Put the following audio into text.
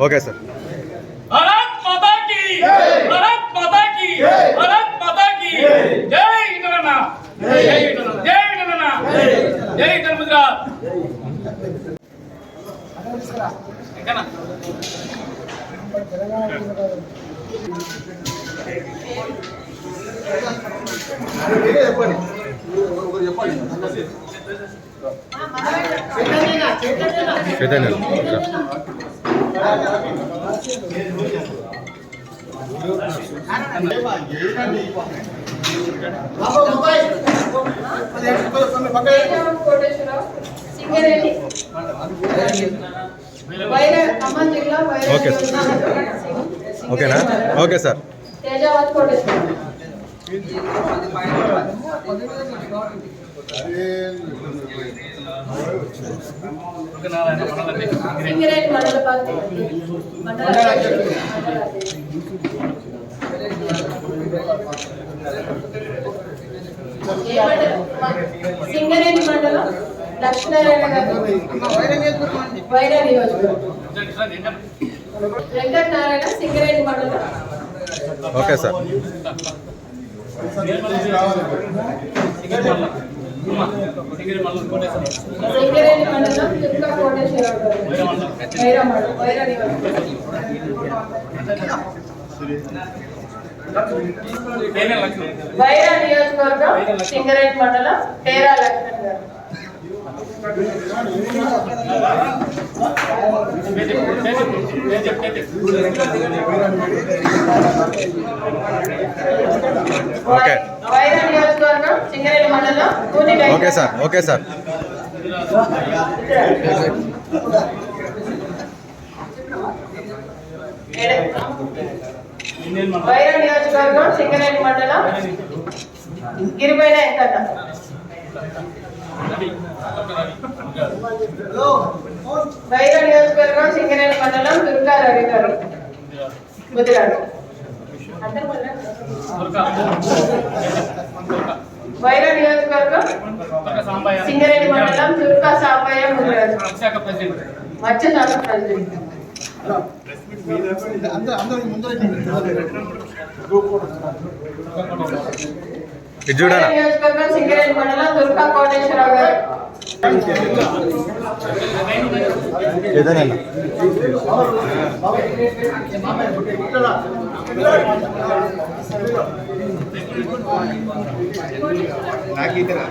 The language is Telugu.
Okay sir. భారత్ మాతా కి భారత్ మాతా కి భారత్ మాతా కి జై ఇటనన్న జై. ఇటనన్న జై ఇటనన్న చెప్పండి చెప్పండి సింగరేణి వైర ఖమ్మం జిల్లా వైర ఓకే సార్. ఓకేనా ఓకే సార్ తేజావత్ కోటేశ్వరరావు నారాయణ మనల్ని సింగరేణి మండల పార్టీ? సింగరేణి మండలం లక్ష్మీనారాయణ గారు వైర నియోజకవర్గం. సింగరేణి మండలం. Okay sir. వైరా నియోజకవర్గం సింగరేట్ మండలం పేరా లక్ష్మణ్ గారు ఓకే. నియోజకవర్గం మండలం కూని okay sir okay sir. Wyra నియోజకవర్గం సింగరేట్ మండలం గిరిపైన వెంకట వైరా నియోజకవర్గం సింగరేట్ మండలం దుర్గా రవి గారు. ముదిరాడు అందరూ వైరా నియోజకవర్గం సింగరేణి మండలం దుర్గా సాంబయ్య ముదిరాడు మధ్య శాఖ ప్రెసిడెంట్ ఇది చూడనా వైరా నియోజకవర్గం సింగరేణి మండలం దుర్గా కోటేశ్వరరావు గారు చైతన్య వైరా